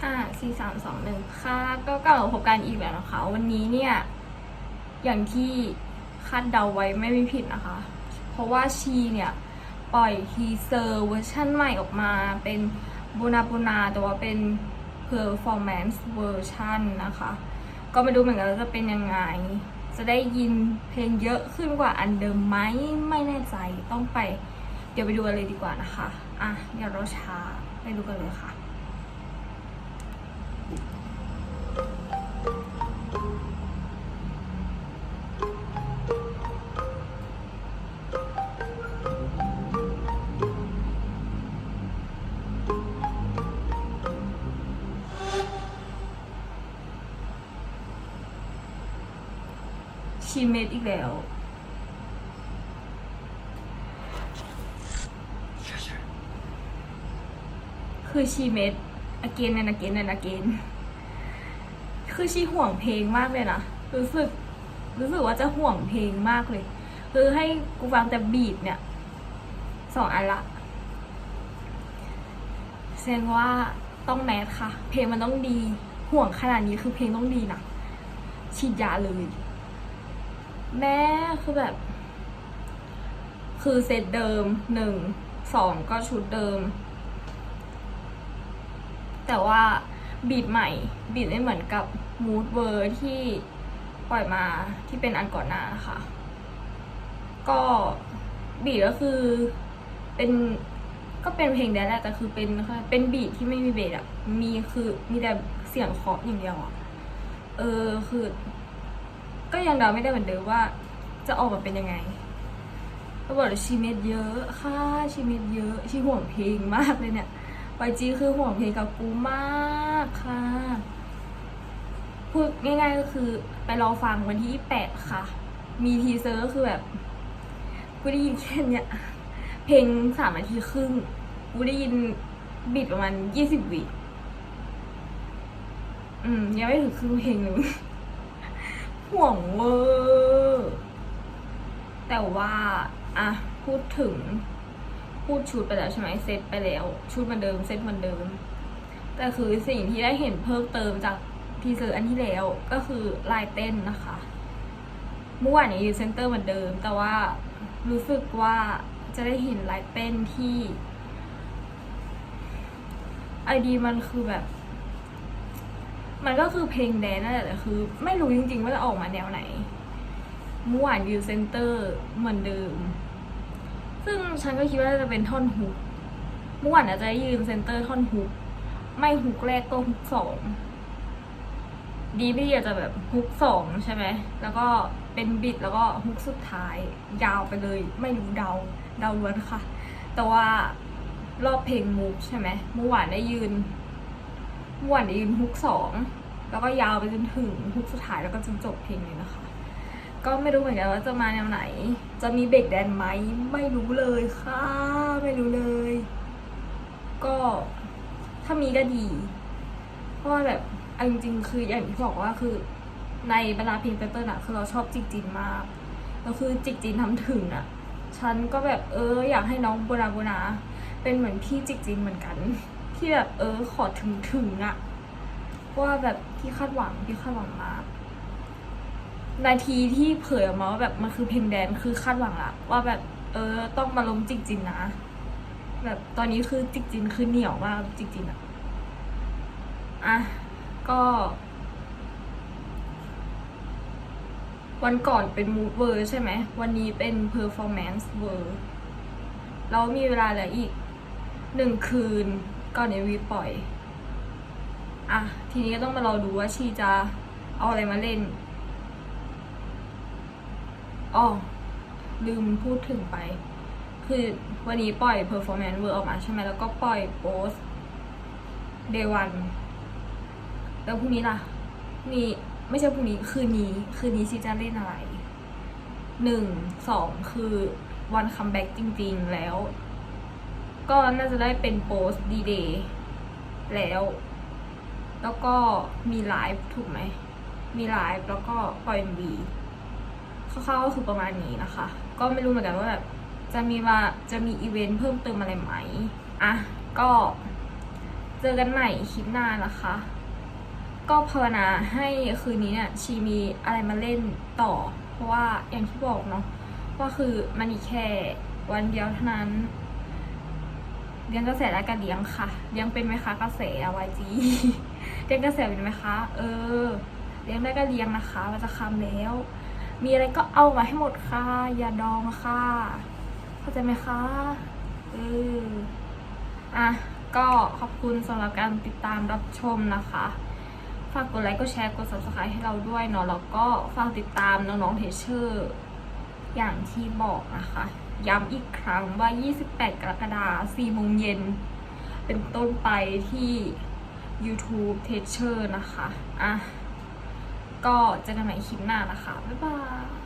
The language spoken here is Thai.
ห้าสี่สามสองหนึ่งค่ะ ก็กลับมาพบกันอีกแล้วนะคะ วันนี้เนี่ย อย่างที่คาดเดาไว้ไม่มีผิดนะคะ เพราะว่าชีเนี่ย ปล่อยทีเซอร์เวอร์ชั่นใหม่ออกมาเป็นบูนาบูนาแต่ว่าเป็น performance version นะคะ ก็ไม่รู้เหมือนกันว่าจะเป็นยังไง จะได้ยินเพลงเยอะขึ้นกว่าอันเดิมไหมไม่แน่ใจต้องไป เดี๋ยวไปดูกันเลยดีกว่านะคะ อะเดี๋ยวเราช้าไปดูกันเลยค่ะ ชีเมดอีกแล้ว คือชีเมด again and again and again คือชีห่วงเพลงมากเลยนะ รู้สึก รู้สึกว่าจะห่วงเพลงมากเลย คือให้กูฟังแต่บีทเนี่ยสองอันละแสดงว่าต้องแมสค่ะ เพลงมันต้องดี ห่วงขนาดนี้คือเพลงต้องดีนะฉีดยาเลย แม่คือแบบ คือเซตเดิมหนึ่งสองก็ชุดเดิม แต่ว่าบีดใหม่ บีดไม่เหมือนกับมูดเวอร์ที่ปล่อยมาที่เป็นอันก่อนหน้านะคะก็บีดก็คือเป็นก็เป็นเพลงแดนแหละแต่คือเป็นเป็นบีดที่ไม่มีเบสอะมีคือมีแต่เสียงเคาะอย่างเดียวอะเออคือ ก็ยังเดาไม่ได้เหมือนเดิมว่า จะออกมาเป็นยังไงก็บอกเลยชีเม็ดเยอะค่ะชีเม็ดเยอะชีห่วงเพลงมากเลยเนี่ยวจีคือห่วงเพลงกับกูมากค่ะพูดง่าย ๆก็คือไปรอฟังวันที่8ค่ะ มีทีเซอร์ก็คือแบบกูได้ยินแค่เนี้ยเพลงสามนาทีครึ่งกูได้ยินบิดประมาณยี่สิบวิอืมยังไม่ถึงครึ่งเพลงเลย ห่วงเวอร์แต่ว่าอะพูดถึง พูดชุดไปแล้วใช่ไหมเซตไปแล้ว ชุดเหมือนเดิมเซตเหมือนเดิม แต่คือสิ่งที่ได้เห็นเพิ่มเติมจากทีเซอร์อันที่แล้วก็คือลายเต้นนะคะเมื่อวานนี้ยู่เซนเตอร์เหมือนเดิม แต่ว่ารู้สึกว่าจะได้เห็นลายเต้นที่ไอดีมันคือแบบ มันก็คือเพลงแดนนั่นแหละแต่คือ ไม่รู้จริงๆว่าจะออกมาแนวไหนเมื่อวานวิวเซนเตอร์เหมือนเดิม ซึ่งฉันก็คิดว่าจะเป็นท่อนฮุกเมื่อวานอาจจะยืนเซนเตอร์ท่อนฮุกไม่ฮุกแรกก็ฮุกสองดีไม่ดีอาจจะแบบฮุกสองใช่ไหมแล้วก็เป็นบิดแล้วก็ฮุกสุดท้าย ยาวไปเลย ไม่รู้เดาเดาล้วนค่ะ แต่ว่ารอบเพลงมูฟใช่ไหมเมื่อวานได้ยืน วานได้ยืนฮุกสองแล้วก็ยาวไปจนถึงฮุกสุดท้ายแล้วก็จนจบเพลงเลยนะคะ ก็ไม่รู้เหมือนกันว่าจะมาแนวไหน จะมีเบรกแดนไหมไม่รู้เลยค่ะ ไม่รู้เลย ก็ถ้ามีก็ดี เพราะว่าแบบเอาจริงๆคืออย่างที่บอกว่าคือในบรรดาเพลงเตอร์นอะคือเราชอบจิกจินมากแล้วคือจิกจินทำถึงอะฉันก็แบบเอออยากให้น้องโบนาโบนาเป็นเหมือนพี่จิกจินเหมือนกัน ที่แบบเออขอถึงถึงอะว่าแบบพี่คาดหวังพี่คาดหวังมากนาทีที่เผยออกมาว่าแบบมันคือเพลงแดนคือคาดหวังละว่าแบบ เออ ต้องมาล้มจิกจินนะแบบตอนนี้คือจิกจินคือเหนียวมากจิกจินอะอะก็วันก่อนเป็นมูฟเวอร์ใช่ไหม วันนี้เป็นเพอร์ฟอร์แมนซ์เวอร์ เรามีเวลาเหลืออีกหนึ่งคืน ก่อนเอวีปล่อย อะ ทีนี้ก็ต้องมารอดูว่าชีจะเอาอะไรมาเล่นอ๋อลืมพูดถึงไป คือวันนี้ปล่อย performance เวอร์ออกมาใช่ไหมแล้วก็ปล่อย post day one แล้วพรุ่งนี้ล่ะนี้ไม่ใช่พรุ่งนี้คืนนี้คืนนี้ชีจะเล่นอะไรหนึ่งสองคือวันคัมแบ็กจริง ๆ แล้ว ก็น่าจะได้เป็นโพสดีเดย์แล้ว แล้วก็มีไลฟ์ถูกไหม มีไลฟ์แล้วก็ปล่อยวีคร่าวๆก็คือประมาณนี้นะคะ ก็ไม่รู้เหมือนกันว่าแบบจะมีมาจะมีอีเวนต์เพิ่มเติมอะไรไหม อะ ก็เจอกันใหม่คลิปหน้านะคะ ก็ภาวนาให้คืนนี้เนี่ยชีมีอะไรมาเล่นต่อ เพราะว่าอย่างที่บอกเนาะว่าคือมันอีแค่วันเดียวเท่านั้น เลี้ยงกระแสและการเลี้ยงค่ะ เลี้ยงเป็นไหมคะกระแสวายจีเลี้ยงกระแสเป็นไหมคะ เออ เลี้ยงได้ก็เลี้ยงนะคะมันจะคำแล้ว มีอะไรก็เอามาให้หมดค่ะ อย่าดองค่ะเข้าใจไหมคะเอออะก็ขอบคุณสำหรับการติดตามรับชมนะคะ ฝากกดไลค์กดแชร์กด subscribe ให้เราด้วยเนาะแล้วก็ฝากติดตามน้องๆเทเชอร์อย่างที่บอกนะคะ ย้ำอีกครั้งว่า 28 กรกฎาคม4โมงเย็น เป็นต้นไปที่ YouTube Teacher นะคะ อะ ก็เจอกันใหม่คลิปหน้านะคะ บ๊ายบาย